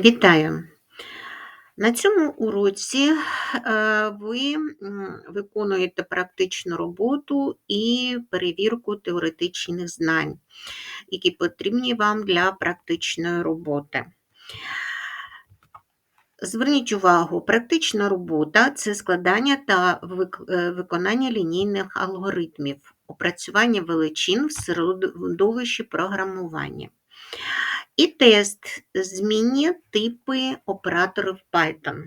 Вітаю! На цьому уроці е, ви виконуєте практичну роботу і перевірку теоретичних знань, які потрібні вам для практичної роботи. Зверніть увагу, практична робота це складання та е, виконання лінійних алгоритмів, опрацювання величин в середовищі програмування. І тест змінні типи операторів Python.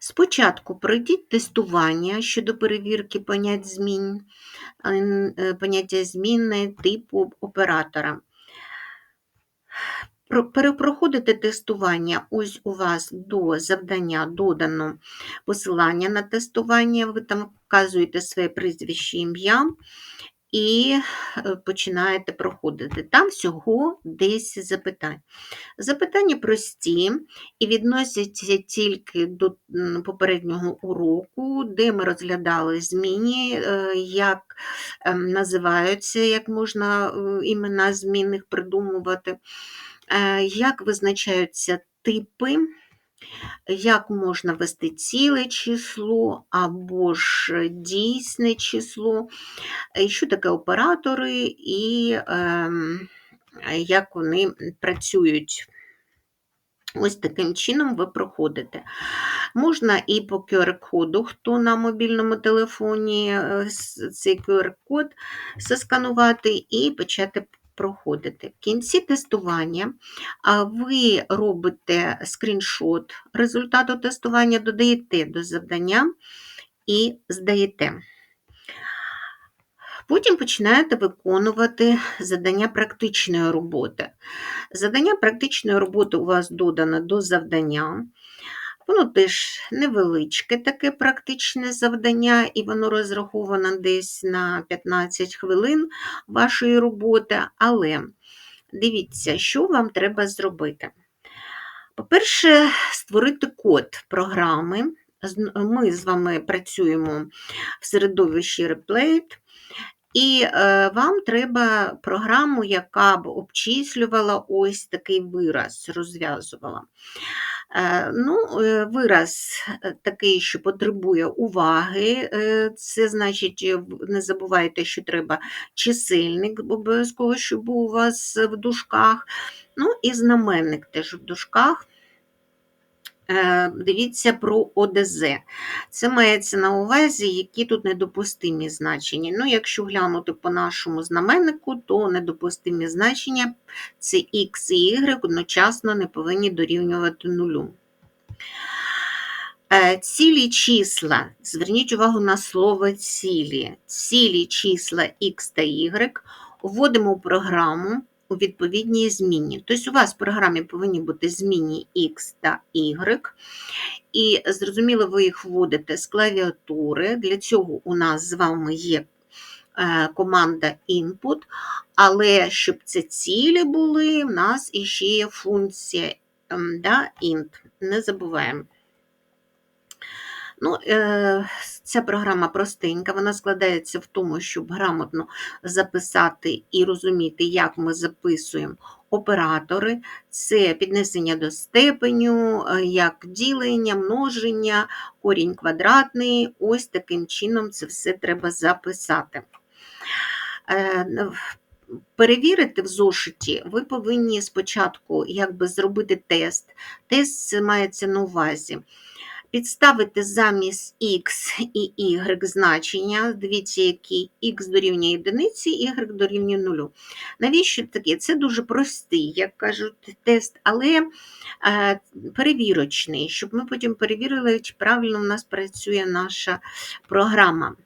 Спочатку пройдіть тестування щодо перевірки понять змін, е, поняття зміни типу оператора. Перепроходите тестування, ось у вас до завдання додано посилання на тестування, ви там вказуєте своє прізвище ім'я і е, починаєте проходити. Там всього 10 запитань. Запитання прості і відносяться тільки до попереднього уроку, де ми розглядали зміни, е, як ем, називаються, як можна е, імена змінних придумувати, як визначаються типи. Як можна ввести ціле число або ж дійсне число, що таке оператори і ем, як вони працюють. Ось таким чином ви проходите. Можна і по QR-коду, хто на мобільному телефоні е, цей QR-код засканувати і почати проходити. В кінці тестування ви робите скріншот результату тестування, додаєте до завдання і здаєте. Потім починаєте виконувати завдання практичної роботи. Завдання практичної роботи у вас додано до завдання. Воно теж невеличке таке практичне завдання, і воно розраховано десь на 15 хвилин вашої роботи. Але дивіться, що вам треба зробити. По-перше, створити код програми. Ми з вами працюємо в середовищі Replate, і е, вам треба програму, яка б обчислювала ось такий вираз, розв'язувала. Е, Ну, е, Вираз е, такий, що потребує уваги. Це значить, не забувайте, що треба чисельник обов'язково, щоб у вас в дужках. Ну і знаменник теж в дужках. Е, Дивіться про ОДЗ. Це мається на увазі, які тут недопустимі значення. Ну, якщо глянути по нашому знаменнику, то недопустимі значення це Х і Y одночасно не повинні дорівнювати нулю. Е, Цілі числа, зверніть увагу на слово цілі. Цілі числа Х та Y вводимо в програму у відповідній зміні. Тобто у вас в програмі повинні бути змінні Х та Y. І зрозуміло, ви їх вводите з клавіатури. Для цього у нас з вами є е, команда input, але щоб це цілі були, в нас іще є функція да, int. Не забуваємо. Ну, е, Ця програма простенька, вона складається в тому, щоб грамотно записати і розуміти, як ми записуємо оператори. Це піднесення до степеню, е, як ділення, множення, корінь квадратний. Ось таким чином це все треба записати. Е, Перевірити в зошиті, ви повинні спочатку якби, зробити тест. Тест мається на увазі підставити замість x і y значення. Дивіться, які x дорівнює одиниці, y дорівнює нулю. Навіщо таке? Це дуже простий, як кажуть, тест, але е, перевірочний, щоб ми потім перевірили, чи правильно в нас працює наша програма.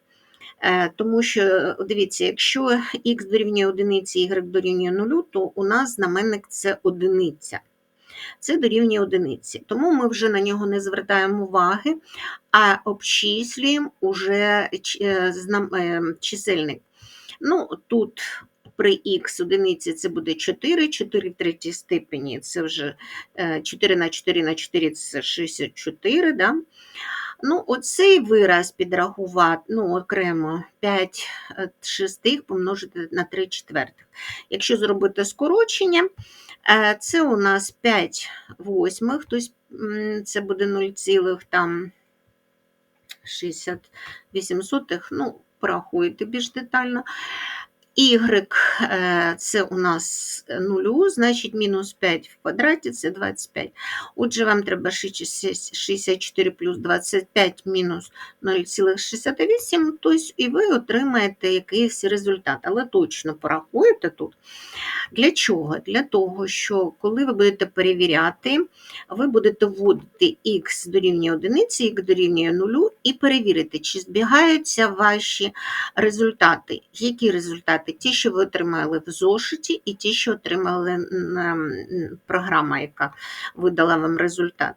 Е, Тому що, дивіться, якщо х дорівнює одиниці, y дорівнює нулю, то у нас знаменник це одиниця це дорівнює одиниці. Тому ми вже на нього не звертаємо уваги, а обчислюємо уже е, чисельник. Ну, Тут при х одиниці це буде 4, 4 в третій степені це вже 4 на 4 на 4 це 64. Да? Ну, Оцей вираз підрахувати ну, окремо 5 шестих помножити на 3 четвертих. Якщо зробити скорочення, Е, Це у нас 5 восьмих, тобто це буде 0, цілих там 68 сотих, ну, порахуйте більш детально. Y е, це у нас нулю, значить мінус 5 в квадраті це 25. Отже, вам треба 64 плюс 25 мінус 0,68, тобто і ви отримаєте якийсь результат. Але точно порахуєте тут. Для чого? Для того, що коли ви будете перевіряти, ви будете вводити x дорівнює 1, y дорівнює 0 і перевірити, чи збігаються ваші результати. Які результати? Ті, що ви отримали в зошиті, і ті, що отримали програма, яка видала вам результат.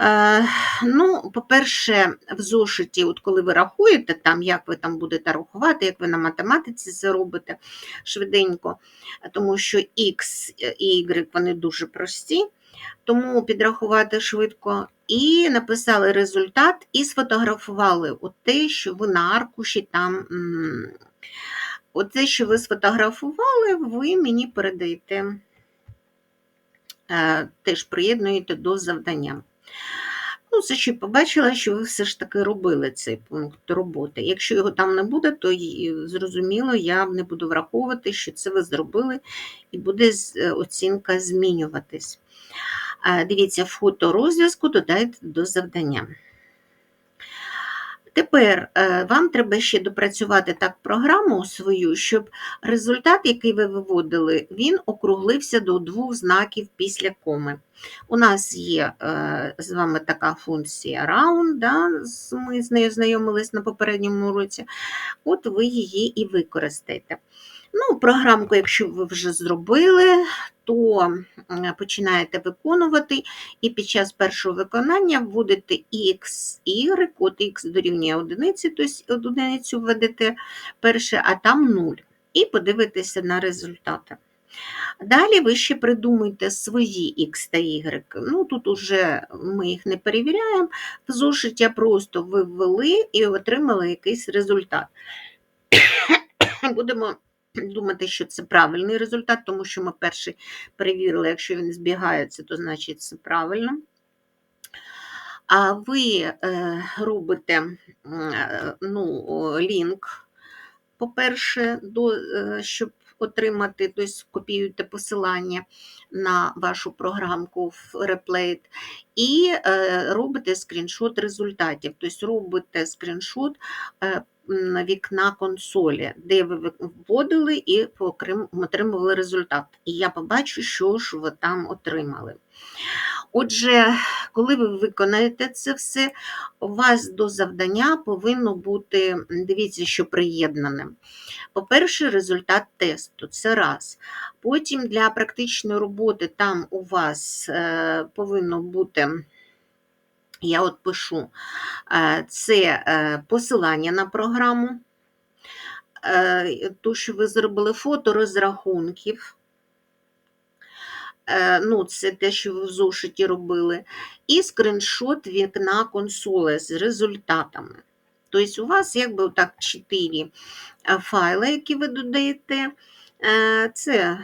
Е, Ну, по-перше, в зошиті, от коли ви рахуєте, там, як ви там будете рахувати, як ви на математиці це робите швиденько, тому що X і Y вони дуже прості, тому підрахувати швидко. І написали результат, і сфотографували от те, що ви на аркуші там. Оце, що ви сфотографували, ви мені передаєте, е, теж приєднуєте до завдання. Ну, це ще побачила, що ви все ж таки робили цей пункт роботи. Якщо його там не буде, то зрозуміло, я не буду враховувати, що це ви зробили, і буде е, оцінка змінюватись. Е, Дивіться, фото розв'язку додайте до завдання. Тепер е, вам треба ще допрацювати так програму свою, щоб результат, який ви виводили, він округлився до двох знаків після коми. У нас є е, з вами така функція round, да, ми з нею знайомились на попередньому уроці, от ви її і використаєте. Ну, програмку, якщо ви вже зробили, то починаєте виконувати, і під час першого виконання вводите x, y, от x дорівнює одиниці, тобто одиницю введете перше, а там 0. І подивитеся на результати. Далі ви ще придумайте свої x та y. Ну, тут уже ми їх не перевіряємо. В зошиття просто ви ввели і отримали якийсь результат. Будемо думати, що це правильний результат, тому що ми перший перевірили, якщо він збігається, то значить це правильно. А ви е, робите е, ну, лінк, по-перше, е, щоб отримати, тобто копіюєте посилання на вашу програмку в Replate, і е, робите скріншот результатів, тобто робите скріншот е, вікна консолі, де ви вводили і отримували результат. І я побачу, що ж ви там отримали. Отже, коли ви виконаєте це все, у вас до завдання повинно бути, дивіться, що приєднане. По-перше, результат тесту це раз. Потім для практичної роботи там у вас е, повинно бути. Я от пишу, е, це е, посилання на програму, то, що ви зробили фото розрахунків, ну, це те, що ви в зошиті робили, і скріншот вікна консоли з результатами. Тобто у вас якби так чотири е, файли, які ви додаєте. Е, Це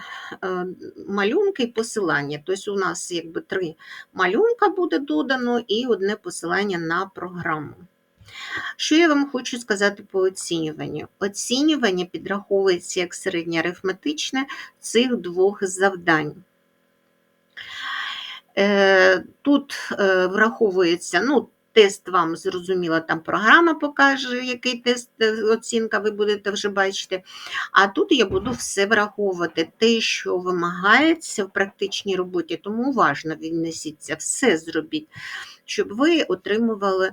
е, малюнки і посилання. Тобто у нас якби три малюнка буде додано і одне посилання на програму. Що я вам хочу сказати по оцінюванню? Оцінювання підраховується як середньоарифметичне цих двох завдань. Е, Тут е, враховується, ну, тест вам зрозуміло, там програма покаже, який тест, е, оцінка ви будете вже бачити. А тут я буду все враховувати, те, що вимагається в практичній роботі, тому уважно віднесіться, все зробіть, щоб ви отримували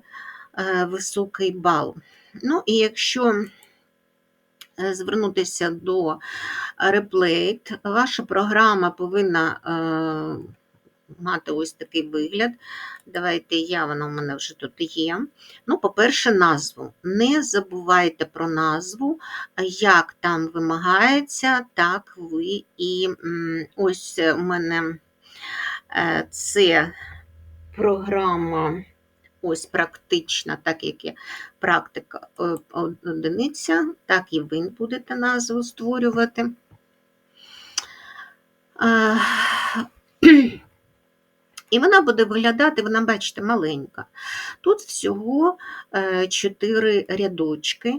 високий бал. Ну, і якщо звернутися до Replate, ваша програма повинна е, мати ось такий вигляд. Давайте я, вона в мене вже тут є. Ну, по-перше, назву. Не забувайте про назву, як там вимагається, так ви і ось у мене е, це програма. Ось практична, так як є практика е, одиниця, так і ви будете назву створювати. Е, І вона буде виглядати, вона, бачите, маленька. Тут всього 4 рядочки,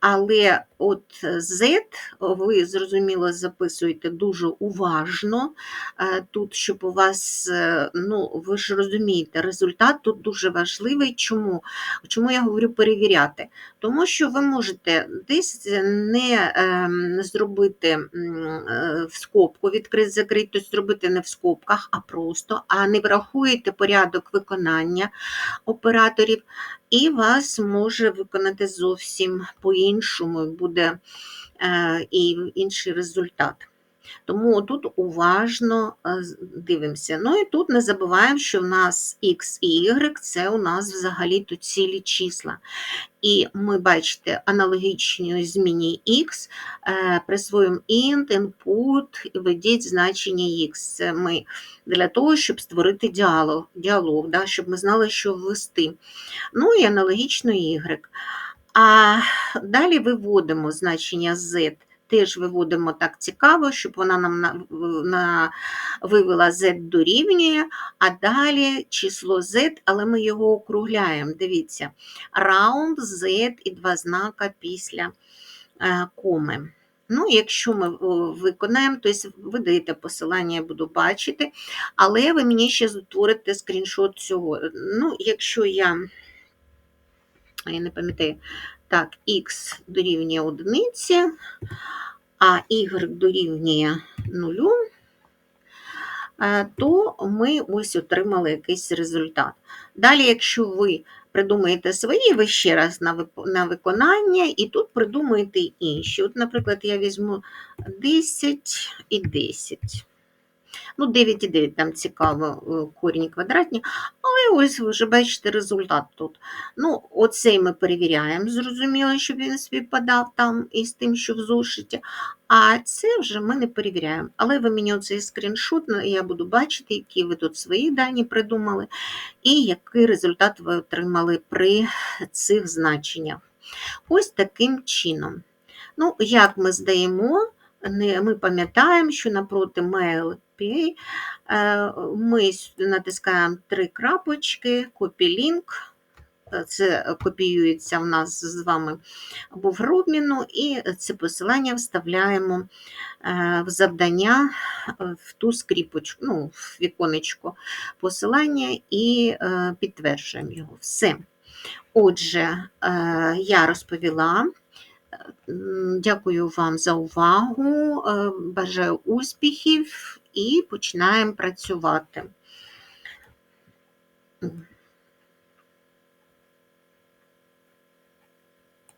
але от Z ви, зрозуміло, записуєте дуже уважно. Е, Тут, щоб у вас, е, ну, ви ж розумієте, результат тут дуже важливий. Чому? Чому я говорю перевіряти? Тому що ви можете десь не ем, зробити е, в скобку, відкрити-закрити, тобто зробити не в скобках, а просто, а не врахуєте порядок виконання операторів, і вас може виконати зовсім по-іншому, буде е, і інший результат. Тому тут уважно е, дивимося. Ну і тут не забуваємо, що в нас X і Y це у нас взагалі тут цілі числа. І ми, бачите, аналогічній зміні X е, присвоїмо int, input і введіть значення X. Це ми для того, щоб створити діалог, діалог да, щоб ми знали, що ввести. Ну і аналогічно Y. А далі виводимо значення Z. Теж виводимо так цікаво, щоб вона нам на, на, вивела Z дорівнює, а далі число Z, але ми його округляємо. Дивіться, round Z і два знака після е, коми. Ну, якщо ми виконаємо, то ви даєте посилання, я буду бачити, але ви мені ще створите скріншот цього. Ну, якщо я, я не пам'ятаю, так, x дорівнює одиниці, а y дорівнює нулю, е, то ми ось отримали якийсь результат. Далі, якщо ви придумаєте свої, ви ще раз на виконання, і тут придумаєте інші. От, наприклад, я візьму 10 і 10. Ну, 9 і 9 там цікаво, е, корінь квадратні, але ось ви вже бачите результат тут. Ну, оцей ми перевіряємо, зрозуміло, щоб він співпадав там із тим, що в зошиті. А це вже ми не перевіряємо. Але ви мені оцей скріншот, ну, я буду бачити, які ви тут свої дані придумали, і який результат ви отримали при цих значеннях. Ось таким чином. Ну, як ми здаємо, ми пам'ятаємо, що напроти mail PA е, ми натискаємо три крапочки, copy link, е, це копіюється в нас з вами або в обміну, і це посилання вставляємо е, в завдання в ту скріпочку, ну, в віконечко посилання і підтверджуємо його. Все. Отже, я розповіла. Дякую вам за увагу. Бажаю успіхів і починаємо працювати.